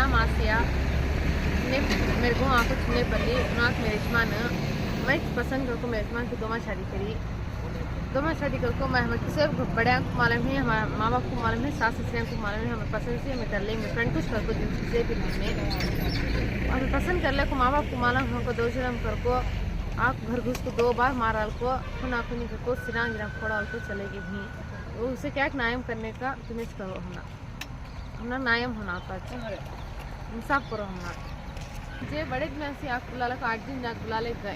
आसिया। ने मेरे को वहाँ को चुनेपल्ली वहाँ मेरे यजमान मैं पसंद करके मेरे यजमान की दोमा शादी करी। दोमा शादी करके मैं हमें किसी बड़े को मालूम है हमारे माँ बाप को मालूम है सास ससुर को मालूम है हमें पसंद से हमें कर लेंगे। फ्रेंड कुछ कर को जिन चीज़ें भी हमने हमें पसंद कर ले को माँ बाप को मालूम, हमको दो जन्म कर को, आप घर घुस को दो बार मारा को खुना खुनी को सिरा गिरा फोड़ा को चलेगी भी तो उसे क्या नायम करने का तुम्हें करो होना। हमारा नायम होना होता है। ಮುಸಾಫುರಮ್ಮ जे बड़ेच मॅसी आग गुलाला आठ दिन आग गुलाले हाँ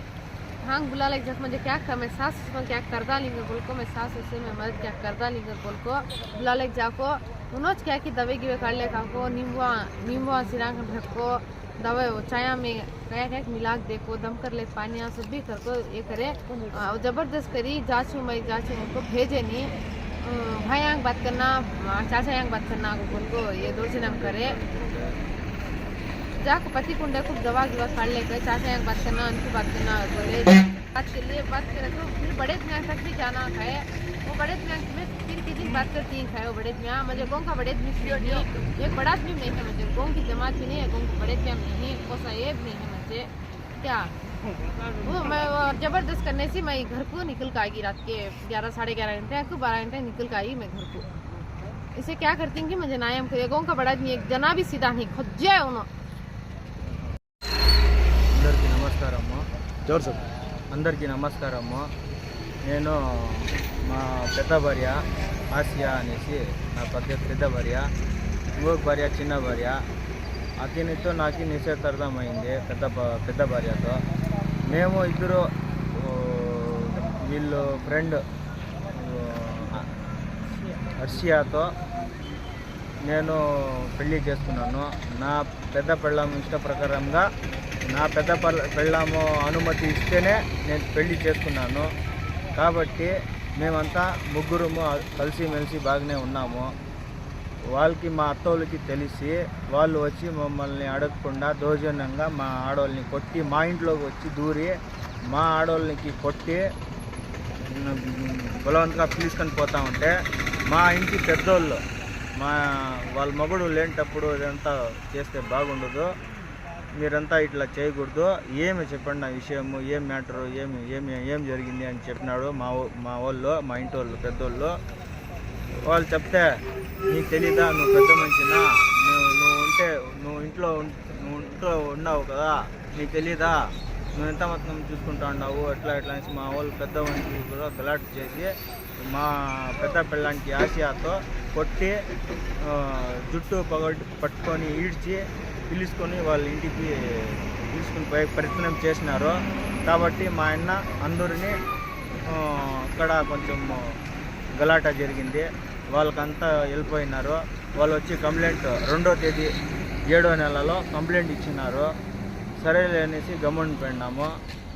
हांग गुलाला जात मुझे क्या कर मैं सास उसमें क्या करदा लिंग बोलको मैं सास उसे मैं मदद क्या करदा लिंग बोलको गुलाले जाको उन्होंने क्या की दवे गिवे काढले काको निंबुआ निंबुआ सिरांग ढको दवे चाया में क्या क्या के देखो दम कर ले पानी आ सब भी कर को ये करे ज़बरदस्त करी जाचू मैं जाचू उनको भेजे नहीं भाई यहाँ बात करना चाचा यहाँ बात करना बोल को ये दो जन करे जाक पति कुंडे खूब दवा दवा कर लेकर चाहते बात करना उनकी बात करना बोले बात के लिए बात तो फिर बड़े तक भी जाना है वो बड़े में फिर किसी बात करती है वो बड़े मुझे गाँव का बड़े बड़ा नहीं है मुझे गाँव की जमात भी नहीं है गाँव बड़े नहीं नहीं है मुझे क्या वो मैं ज़बरदस्त करने से मैं घर को निकल के आएगी रात के ग्यारह साढ़े ग्यारह घंटे आपको बारह घंटे निकल के आई मैं घर को इसे क्या करती हूँ कि मुझे जनाए गाँव का बड़ा एक जना भी सीधा नहीं खुद जाए उन्होंने నమస్కారము. జోర్ సార్. అందరికీ నమస్కారము. నేను మా పెద్ద భార్య ఆసియా అనేసి నా పెద్ద పెద్ద భార్య ఇంకొక భార్య చిన్న భార్య. అతనితో నాకు నిశ్చయితార్థం అయింది పెద్ద పెద్ద భార్యతో. మేము ఇద్దరు వీళ్ళు ఫ్రెండ్ హర్షియాతో నేను పెళ్ళి చేసుకున్నాను. నా పెద్ద పెళ్ళాం ఇష్ట ప్రకారంగా నా పెద్ద పెళ్ళాము అనుమతి ఇస్తేనే నేను పెళ్ళి చేసుకున్నాను. కాబట్టి మేమంతా ముగ్గురము కలిసిమెలిసి బాగానే ఉన్నాము. వాళ్ళకి మా అత్తోళ్ళకి తెలిసి వాళ్ళు వచ్చి మమ్మల్ని అడగకుండా దౌర్జన్యంగా మా ఆడవాళ్ళని కొట్టి మా ఇంట్లోకి వచ్చి దూరి మా ఆడవాళ్ళకి కొట్టి బలవంతంగా పిలుచుకొని పోతా ఉంటే మా ఇంటి పెద్దోళ్ళు మా వాళ్ళ మగుడు లేనటప్పుడు ఇదంతా చేస్తే బాగుండదు. మీరంతా ఇట్లా చేయకూడదు. ఏమి చెప్పండి నా విషయము ఏం మ్యాటరు ఏమి ఏమి ఏం జరిగింది అని చెప్పినాడు మా మా వాళ్ళు మా ఇంటి వాళ్ళు పెద్దోళ్ళు. వాళ్ళు చెప్తే నీకు తెలీదా? నువ్వు పెద్ద మనిషినా? నువ్వు నువ్వు ఉంటే నువ్వు ఇంట్లో నువ్వు ఇంట్లో ఉన్నావు కదా? నీకు తెలీదా? నువ్వు ఎంత మొత్తం చూసుకుంటా ఉన్నావు? ఎట్లా ఎట్లా? అనేసి మా వాళ్ళు పెద్ద మనిషి కూడా గలాట్ చేసి మా పెద్ద పిల్లానికి ఆసియాతో కొట్టి జుట్టు పగొట్టి పట్టుకొని ఈడ్చి పిలుచుకొని వాళ్ళ ఇంటికి పిలుచుకుని పోయే ప్రయత్నం చేసినారు. కాబట్టి మా ఆయన అందరినీ ఇక్కడ అక్కడ కొంచెం గలాటా జరిగింది. వాళ్ళకంతా వెళ్ళిపోయినారు వాళ్ళు వచ్చి కంప్లైంట్ రెండో తేదీ ఏడో నెలలో కంప్లైంట్ ఇచ్చినారు. సరేలే అనేసి గమ్ముని పెడినాము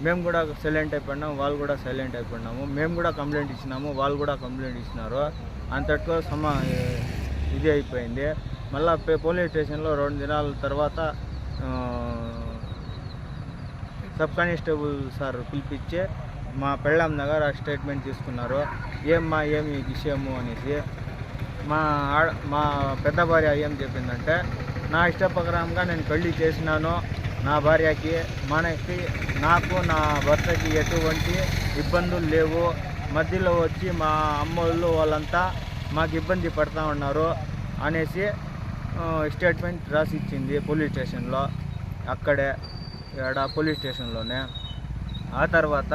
మేము కూడా సైలెంట్ అయిపోయినాము. వాళ్ళు కూడా సైలెంట్ అయిపోయినాము. మేము కూడా కంప్లైంట్ ఇచ్చినాము. వాళ్ళు కూడా కంప్లైంట్ ఇచ్చినారు. అంతట్లో సమా ఇది అయిపోయింది. మళ్ళీ పోలీస్ స్టేషన్లో రెండు దినాల తర్వాత సబ్ కానిస్టేబుల్ సార్ పిలిపించి మా పెళ్ళాం దగ్గర స్టేట్మెంట్ తీసుకున్నారు. ఏమ్మా ఏమి విషయము అనేసి. మా ఆడ మా పెద్ద భార్య ఏం చెప్పిందంటే నా ఇష్టప్రకారంగా నేను పెళ్ళి చేసినాను. నా భార్యకి మనకి నాకు నా భర్తకి ఎటువంటి ఇబ్బందులు లేవు. మధ్యలో వచ్చి మా అమ్మోళ్ళు వాళ్ళంతా మాకు ఇబ్బంది పడతా ఉన్నారు అనేసి స్టేట్మెంట్ రాసి ఇచ్చింది పోలీస్ స్టేషన్లో అక్కడే ఇక్కడ పోలీస్ స్టేషన్లోనే ఆ తర్వాత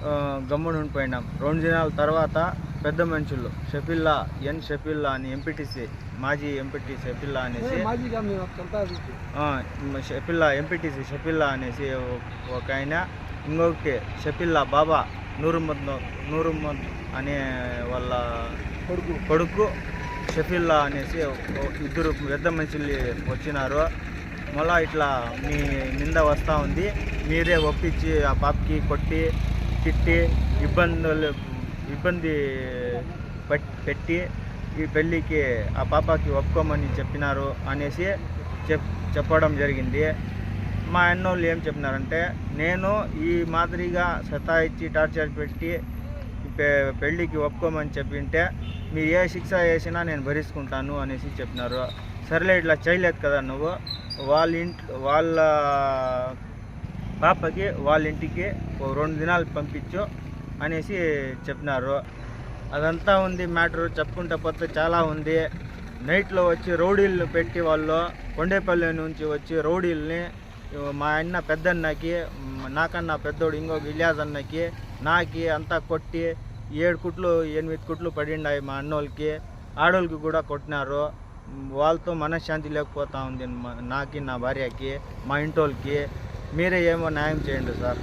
ఆ, గమ్మున ఉండిపోయినాం రెండు దినాల తర్వాత పెద్ద మనుషులు షఫిల్లా ఎన్ షఫిల్లా అని ఎంపీటీసీ మాజీ ఎంపీటీ షఫిల్లా అనేసి షఫిల్లా ఎంపీటీసీ షఫిల్లా అనేసి ఒక ఆయన ఇంకొకటి షఫిల్లా బాబా నూరుమద్ నూరుమద్ అనే వాళ్ళ కొడుకు. కొడుకు షఫిల్లా అనేసి ఇద్దరు పెద్ద మనుషులు వచ్చినారు. మళ్ళా ఇట్లా మీ నింద వస్తూ ఉంది. మీరే ఒప్పించి ఆ పాపకి కొట్టి తిట్టి ఇబ్బందులు ఇబ్బంది పెట్టి ఈ పెళ్ళికి ఆ పాపకి ఒప్పుకోమని చెప్పినారు అనేసి చెప్ చెప్పడం జరిగింది. మా అన్నోళ్ళు ఏం చెప్పినారంటే నేను ఈ మాదిరిగా సతాయిచ్చి టార్చర్ పెట్టి పెళ్ళికి ఒప్పుకోమని చెప్పింటే మీరు ఏ శిక్ష వేసినా నేను భరిస్తుంటాను అనేసి చెప్పినారు. సరేలే ఇట్లా చేయలేదు కదా నువ్వు. వాళ్ళ ఇంట్లో వాళ్ళ పాపకి వాళ్ళ ఇంటికి రెండు దినాలు పంపించు అనేసి చెప్పినారు. అదంతా ఉంది మ్యాటర్. చెప్పుకుంటే పోతే చాలా ఉంది. నైట్లో వచ్చి రౌడీలు పెట్టి వాళ్ళు కొండేపల్లి నుంచి వచ్చి రౌడీల్ని మా అన్న పెద్దన్నకి నాకన్నా పెద్దోడు ఇంకొక ఇలియాజ్ అన్నకి నాకి అంతా కొట్టి ఏడు కుట్లు ఎనిమిది కుట్లు పడిండాయి మా అన్నోళ్ళకి. ఆడోళ్ళకి కూడా కొట్టినారు. వాళ్ళతో మనశ్శాంతి లేకపోతా ఉంది నాకి నా భార్యకి మా ఇంటోళ్ళకి. మీరే ఏమో న్యాయం చేయండి సార్.